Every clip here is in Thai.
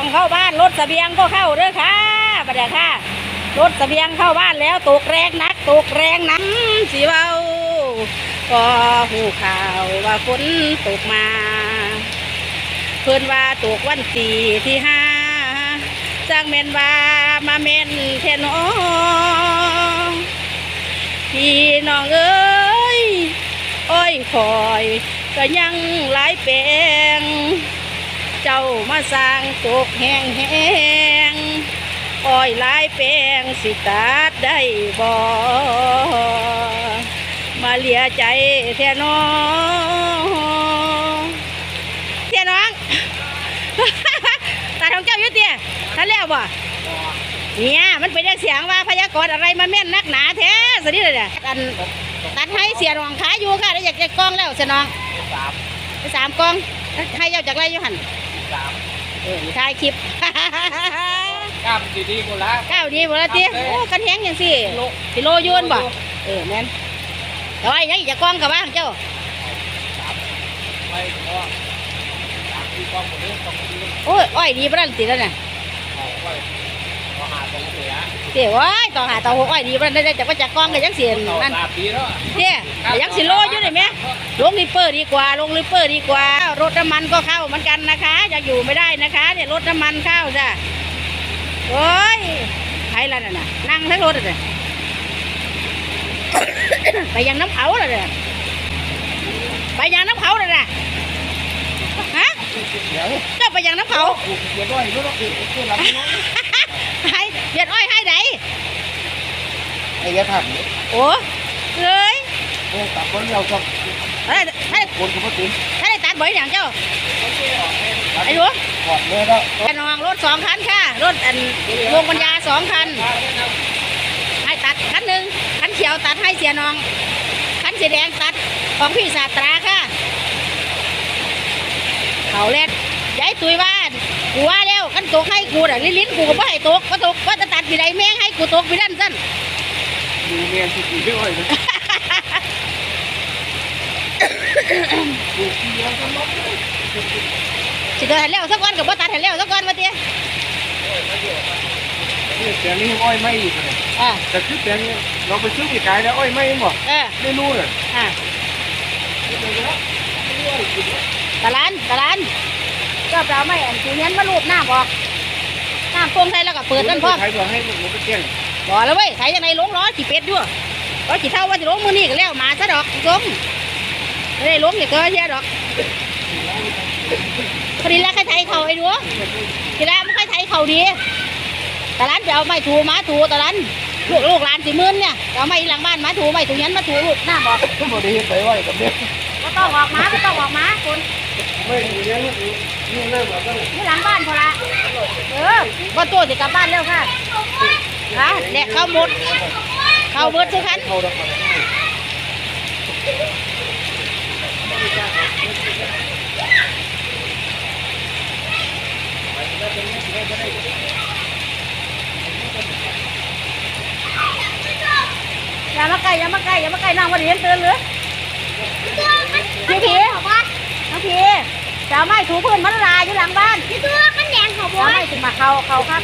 องเข้าบ้านรถเสบียงก็เข้าเด้อค่ะบัดเดี๋ยวค่ะ รถเสบียงเข้าบ้านแล้วตกแรงนักตกแรงนักสิเว้าก็หูข่าวว่าฝนตกมา เพิ่อนว่าตกวันสี่ที่ห้าจ้างแม่นว่ามาแม่นแท่น้อพี่น้องเอ้ยอ้อยคอยก็ยังหลายแปลงเจ้ามาสร้างตก แห้งแห้งอ้อยหลายแปลงสิตัดได้บ่มาเหลียใจแท่น้องเท่น้องตาทองเจ้าอยุติท่านแล้วบ่เนี่ยมันเป็นเสียงว่าพยากรณ์อะไรมาแม่นนักหนาแท้สินี่เลยเนี่ยตันตัดให้เสียรองขายอยู่ค่ะได้อยากจะกล้องแล้วเสียน้องสามไปสามกล้องให้เจ้าจากไรอยู่หันสาม ถ่ายคลิปกล้ามดีๆกูละก้าวดีบ่ละติโอ้กันแหงอย่างสิกิโลอยืนบ่เออแม่นแต่ว่ายังอีกจะกล้องกับว่าเจ้าไม่พอสามที่กองหมดเลยกองหมดเลยโอ้ยอ้อยดีบ่ล่ะติแล้วน่ะเอาไว้พอหาตรงเสีย เดี๋ยวว้ายต่อหาต่อหัวอ้อยดีบ่ได้ได้จากว่าจากกล้องก็ยังเสียนต่อนั่นสามปีแล้วเด้แต่ยังสิโลอยู่ได้ไหมลงริปเปอร์ดีกว่า ลงริปเปอร์ดีกว่า รถน้ำมันก็เข้าเหมือนกันนะคะ อยากอยู่ไม่ได้นะคะเนี่ยรถน้ำมันเข้าจ้ะโอ้ยใครล่ะน่ะน่ะนั่งทั้งรถเลยไปยังน้ำเผาเลยเนี่ยไปยังน้ำเผาเลยนะฮะเดี๋ยวเจ้าไปยังน้ำเผากูเดี๋ยวด้วยรู้แล้วกูกูรับน้องให้ เบียดอ้อยให้ไหนไอ้ยัดหักโอ้เลยโอ้ตัดคนเราชอบให้ให้คนกูมาถึงให้ได้ตัดบ่อยอย่างเจ้าไอ้หนูกอดเลยแล้วแค่นองรถสองคันค่ะรถอันวงปัญญาสองคันให้ตัดคันหนึ่งคันเขียวตัดให้เสียนอง คันสีแดงตัดของพี่สาตราค่ะเขาเล่นยายตุยว่ากูว่าแล้วคัน ตกให้กูน่ะลิ้นลิ้นกูก็บ่ให้ตกก็ตกก็จะตัดปีใดแม่งให้กูตกปีนั้นสั้นดูเมียนสุดที่อ้อยเลยกูขี้แล้วก็ล้มสิเดินแล้วสักวันกับบ่ตัดให้แล้วสักวันมาเตี้ยนี่แปลงนี้อ้อยไม่อีกเลยอ่าแต่คือแปลงนี้เราไปซื้อปีกายแล้วอ้อยไม่หมดเออไม่รู้เลยอ่าตะลันตะลัน ก็เปล่าไม่อันกูเนี้มาลูบหน้าบอกน้ำโป่งใส่แล้วก็เปิดนั่นพร้อใครบอกให้ผมไปเที่ยงบอกแล้วเว้ยไถยังไงลงล้อขี่เป็ดด้วยล้อขี่เท่าว่าจะลงมือนี่ก็แล้วมาซะดอกลงไม่ได้ลงอย่าเกินเชียดอกพอดีแล้วใครไถเขาไอ้ดัวทีแรกมันใครไถเขาดีตะลันจะเอาไม้ถูมาถูตะลันลูกลูกหลานสิมื่นเนี่ยเอาไม้หลังบ้านมาถูไม้ถูยันมาถูลูกหน้าบอกบอกได้ไปว่ากับเด็กไม่ต้องออกมาไม่ต้องออกมาคุณ ไม่ดูเนี้ยนี่เริ่มแบบว่านี่หลังบ้านพอละเออบ่ตัวจะกลับบ้านแล้วค่ะค่ะแดกเข้าหมด เข้าเบิดสิคันอย่ามาใกล้อย่ามาใกล้อย่ามาใกล้น้องวันนี้เตือนเลยพี่ผีน้องผี จะเอาไม้ถูพื้นมันละลายอยู่หลังบ้านพี่ตัวมันแดงเขาบจะอเอากไม้ถึงมาเขาเขาครับ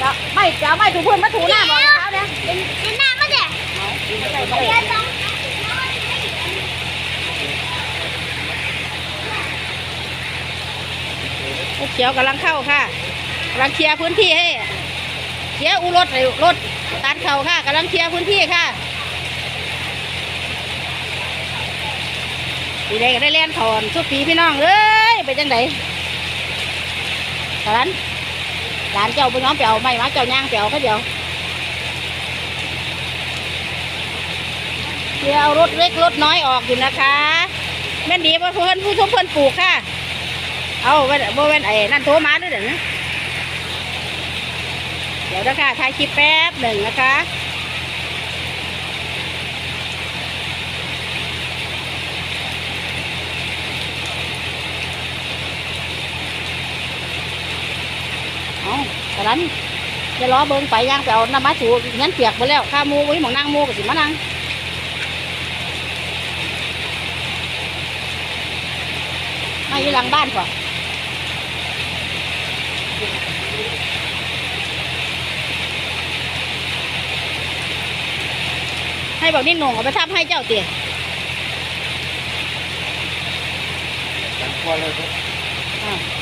จะไม่จะเอาไม้ถูพื้นมาถูหน้าบอกเขาเนี่ยเป็นหน้ามันแดงเดี๋ยวต้องลูกเขียวกำลังเข้าค่ะกำลังเคลียร์พื้นที่ให้เคลียร์อูรถเลยรถตัดเข่าค่ะกำลังเคลียร์พื้นที่ค่ะ ปีใดก็ได้เล่นถอนสุดปีพี่น้องเอ้ยไปจังไดตอนนั้นหลานเจ้าไปน้องไปเอาไม่มาเจ้าย่างไปเอาเขาเดียวเดี๋ยวรถเล็กรถน้อยออกอยู่นะคะแม่นดีว่าเพื่อนผู้ชมเพื่อนปลูกค่ะ เอาเว้นบ่เว้นไอ้นั่นโทรมาด้วยเดี๋ยวนะเดี๋ยวนะคะถ่ายคลิปแป๊บหนึ่งนะคะ แต่นั้นจะล้อเบิ้งไปย่างไปเอาน้ำมาสูงั้นเปียกไปแล้วข้ามูไว้หมองนั่งมูกับสิมานั่งมาอยู่หลังบ้านก่อนให้บอกนี่หน่งเอาไปทับให้เจ้าเตี๋ยอ่า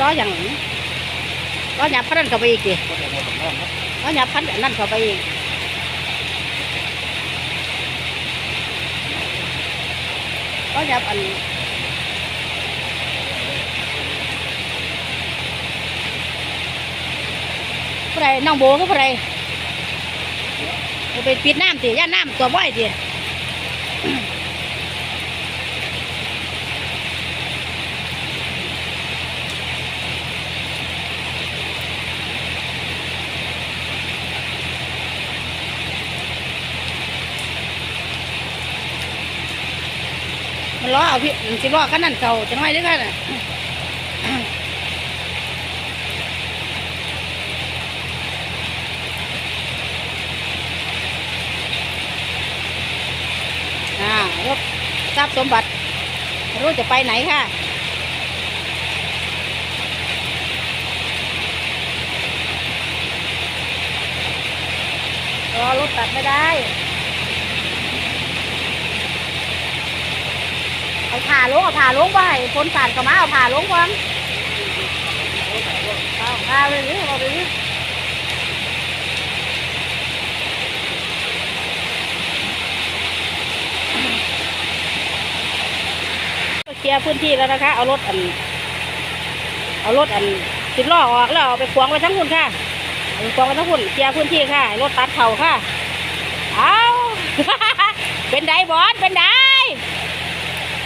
ล้ออย่างล้อหยับพันนั่นเข้าไปอีกดิล้อหยับพันอันนั่นเข้าไปอีกล้อหยับอันผู้ใดน้องโบก็ผู้ใดเอาไปปิดน้ำสิย่าน้ำตัวบ่อยสิ ล้อเอาพี่สิล้อขั้นนั้นเก่าจะน้อยหรือขั้นน่ะอ่ารถทรัพย์สมบัติรู้จะไปไหนค่ะรอรถตัดไม่ได้ เอาผ่าลงเอาผ่าลงไปคนผ่านก็มาเอาผ่าลงก่อนเอาผ่าไปนี่เอาไปนี่เคลียร์พื้นที่แล้วนะคะ เอารถอัน เอารถอันสิบล้อออกแล้วเอาไปขวางไว้ทั้งหุ่นค่ะไปขวางไว้ทั้งหุ่นเคลียร์พื้นที่ค่ะรถตัดเข่าค่ะ เอาเป็นไดบอสเป็นได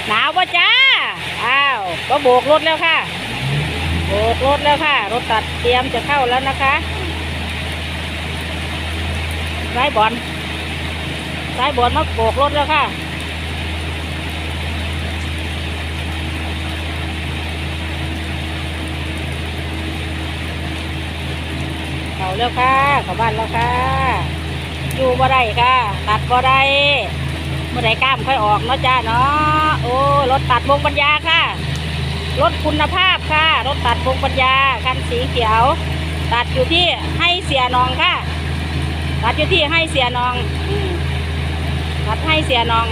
หนาวปะจ้า อ้าว ก็โบกรถแล้วค่ะ โบกรถแล้วค่ะ รถตัดเตรียมจะเข้าแล้วนะคะซ้ายบอลซ้ายบอลมาโบกรถแล้วค่ะเข้าแล้วค่ะเข้าบ้านแล้วค่ะ อยู่บ่ได้ค่ะ ตัดบ่ได้ มื่อใดกล้ามค่อยออกเนาะจ้าเนาะโอ้รถตัดวงปัญญาค่ะ รถคุณภาพค่ะ รถตัดวงปัญญาคันสีเขียว ตัดอยู่ที่ให้เสียนองค่ะ ตัดอยู่ที่ให้เสียนอง ตัดให้เสียนอง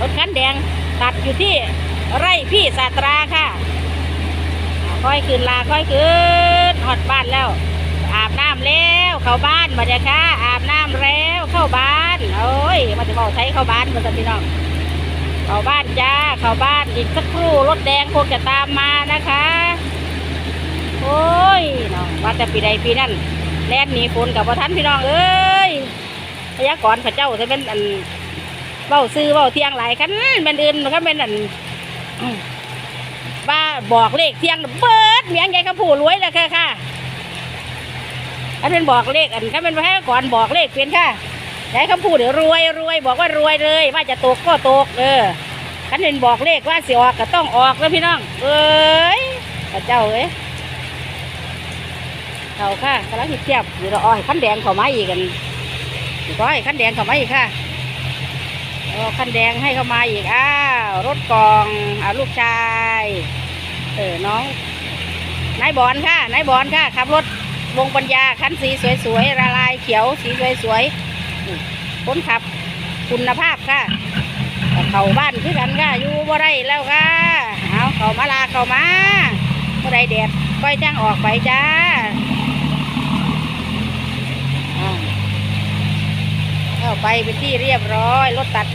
รถคันแดงตัดอยู่ที่ไร่พี่สาตราค่ะ ค่อยขึ้นลาค่อยขึ้นหอดบ้านแล้ว อาบน้ำแล้วเข้าบ้านมาเด้อค่ะอาบน้ำแล้วเข้าบ้านโอ้ยมาจะบอกใช้เข้าบ้านมาสันพี่น้องเข้าบ้านจ้าเข้าบ้านอีกสักครู่รถแดงคงจะตามมานะคะ โอ้ยน้องว่าแต่ปีใดปีนั้นแล่นหนีฝนกับพทันพี่น้องเอ้ยพยากรณ์พระเจ้าจะเป็นอันเบ้าซื้อเบ้าเที่ยงหลายคันเป็นอื่นมันก็เป็นอันว่าบอกเลขเที่ยงเบิดเมียงใหญ่กระผู้รวยเลยค่ะค่ะ อันเป็นบอกเลขอันถ้าเป็นพระก่อนบอกเลขเปลี่ยนค่ะใช้คำพูดเดี๋ยวรวยรวยบอกว่ารวยเลย ว่าจะตกก็ตก เออคันเป็นบอกเลขว่าสิออกก็ต้องออกแล้วพี่น้อง เอ้ยพระเจ้าเอ้ยเขาค่ะกำลังหิเทียบอยู่เราอ้อยขั้นแดงเขามาอีกกันกอ้อยขั้นแดงเขามาอีกค่ะขั้นแดงให้เขามาอีกอ้าวรถกองอ่าลูกชาย เออน้องนายบอลค่ะนายบอลค่ะขับรถ วงปัญญาคันสีสวยๆละลายเขียวสีสวยๆคนขับคุณภาพค่ะเข้าบ้านคือกันค่ะอยู่บ่ได้แล้วค่ะเอาเข้ามาลาเข้ามาบ่ได้แดดก้อยจ้างออกไปจ้าเข้าไปเป็นที่เรียบร้อยรถตัด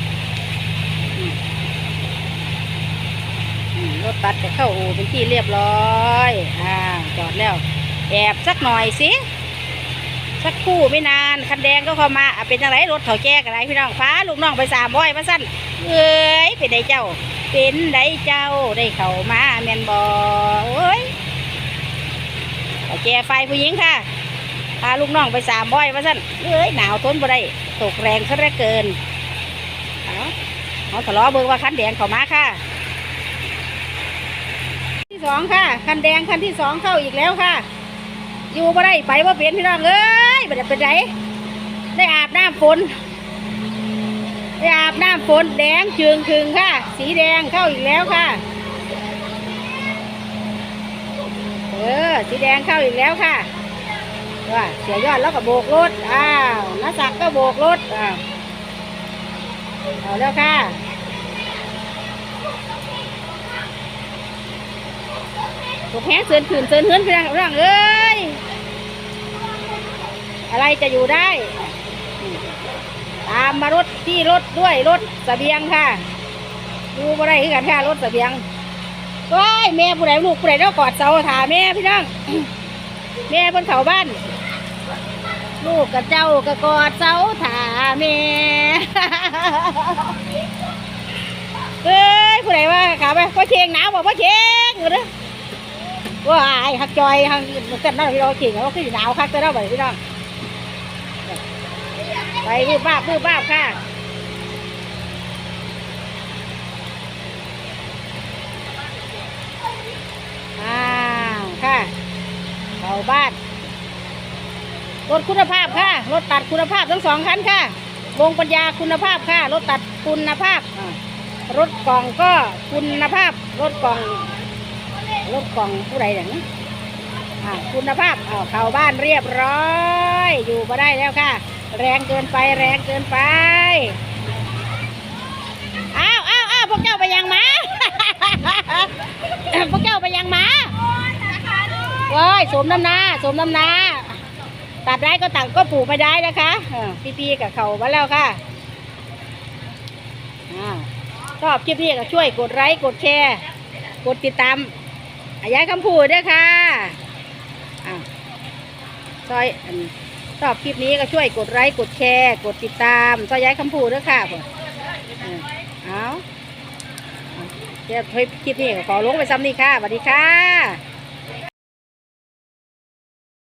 รถตัดจะเข้าอู่เป็นที่เรียบร้อยอ่าจอดแล้ว แอบสักหน่อยสิสักคู่ไม่นานคันแดงก็เข้ามาเป็นอะไรรถเขาแก้กันไรพี่น้องฟ้าลูกน้องไปสามร้อยมาสั้นเอ้ยเป็นไดเจ้า เป็นไดเจ้าได้เข้ามาแมนบอเอ้ยเขาแก้ไฟผู้หญิงค่ะพาลูกน้องไปสามร้อยมาสั้นเอ้ยหนาวทนบ่ได้ตกแรงซะเหลือเกินเอาเอาทะเลาะเบิ่งว่าคันแดงเข้ามาค่ะ ที่สองค่ะคันแดงคันที่สองเข้าอีกแล้วค่ะ อยู่บ่ได้ไปบ่เป็นพี่น้องเอ้ยบ่ได้เป็นไรได้อาบน้ำฝนไปอาบน้ำฝนแดงจึงคึงค่ะ สีแดงเข้าอีกแล้วค่ะ เออ สีแดงเข้าอีกแล้วค่ะว่าเสียยอดแล้วก็โบกรถ อ้าวนักศักดิ์ก็โบกรถ อ้าวเอาแล้วค่ะพวกแห้งเสือนขืนเสือนเฮือนพื่อนเรื่องเอ้ย อะไรจะอยู่ได้ ตามมารถที่รถด้วยรถเสบียงค่ะดูบ่ได้คือกันค่ะรถเสบียงว้ายแม่ผู้ใดลูกผู้ใดแล้วกอดเสาถาแม่พี่น้องแม่เพิ่นเขาบ้าน ลูกกับเจ้าก็กอดเสาถาแม่เอ้ยผู้ใดว่าขาไปพ่อเชงหนาวบอกพ่อเชงเด้อว่าไอ้หักจอยหักเต้นนั่นพี่น้องเก่งเขาคือหนาวคักแต่เราไปพี่น้อง ไปบืบบ้าบบืบบ้าบค่ะอ้าวค่ะเข้าบ้านรถคุณภาพค่ะรถตัดคุณภาพทั้งสองคันค่ะวงปัญญาคุณภาพค่ะรถตัดคุณภาพอ่ารถกล่องก็คุณภาพรถกล่องรถกล่องผู้ใดอย่างนี้คุณภาพเข้าบ้านเรียบร้อย อยู่มาได้แล้วค่ะ แรงเกินไปแรงเกินไป อ้าวอ้าวอ้าวพวกเจ้าไปยังหมา พวกเจ้าไปยังหมาเว้ยสมน้ำหนาสมน้ำหนา ตัดได้ก็ตัดก็ปลูกไม่ได้นะคะพี่ๆกับเขามาแล้วค่ะชอบคลิปนี้ก็ช่วยกดไลค์กดแชร์ กดติดตามอายายคำพูดด้วยค่ะอ้าวซอยอัน ชอบคลิปนี้ก็ช่วยกดไลค์กดแชร์ กดติดตามซอยยายคำพูดด้วยค่ะผมเออเอาเอาเดี๋ยวคลิปนี้ขอลงไปซ้ำนี่ค่ะสวัสดีค่ะ